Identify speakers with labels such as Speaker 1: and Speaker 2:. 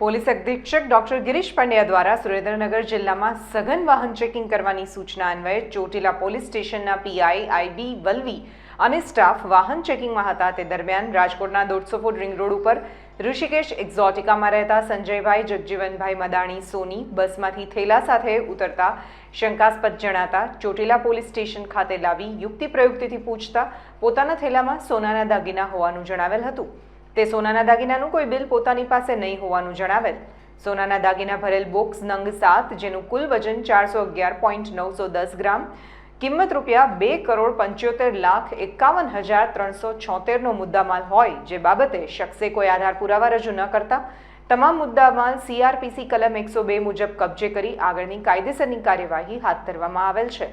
Speaker 1: Police અધિક્ષક doctor Girish Pandya દ્વારા સુરેન્દ્રનગર જિલ્લામાં સઘન વાહન ચેકિંગ કરવાની સૂચના અન્વયે ચોટીલા પોલીસ સ્ટેશનના પીઆઈ આઈબી વલવી અને સ્ટાફ વાહન ચેકિંગમાં હતા. તે દરમિયાન રાજકોટના દોઢસો ફૂટ રિંગ રોડ ઉપર ઋષિકેશ એક્ઝોટિકામાં રહેતા સંજયભાઈ, જગજીવનભાઈ મદાણી, સોની બસમાંથી થેલા સાથે ઉતરતા શંકાસ્પદ જણાતા ચોટીલા પોલીસ સ્ટેશન ખાતે લાવી યુક્તિ પ્રયુક્તિથી પૂછતા પોતાના થેલામાં સોનાના દાગીના હોવાનું જણાવેલ હતું. તે સોનાના દાગીનાનું કોઈ બિલ પોતાની પાસે નહીં હોવાનું જણાવેલ. સોનાના દાગીના ભરેલ બોક્સ નંગ સાત, જેનું કુલ વજન ચારસો અગિયાર પોઈન્ટ નવસો દસ ગ્રામ, કિંમત રૂપિયા બે કરોડ પંચોતેર લાખ એકાવન હજાર ત્રણસો છોતેરનો મુદ્દામાલ હોય જે બાબતે શખ્સે કોઈ આધાર પુરાવા રજૂ ન કરતા. તમામ મુદ્દામાલ સીઆરપીસી કલમ એકસો બે મુજબ કબજે કરી આગળની કાયદેસરની કાર્યવાહી હાથ ધરવામાં આવેલ છે.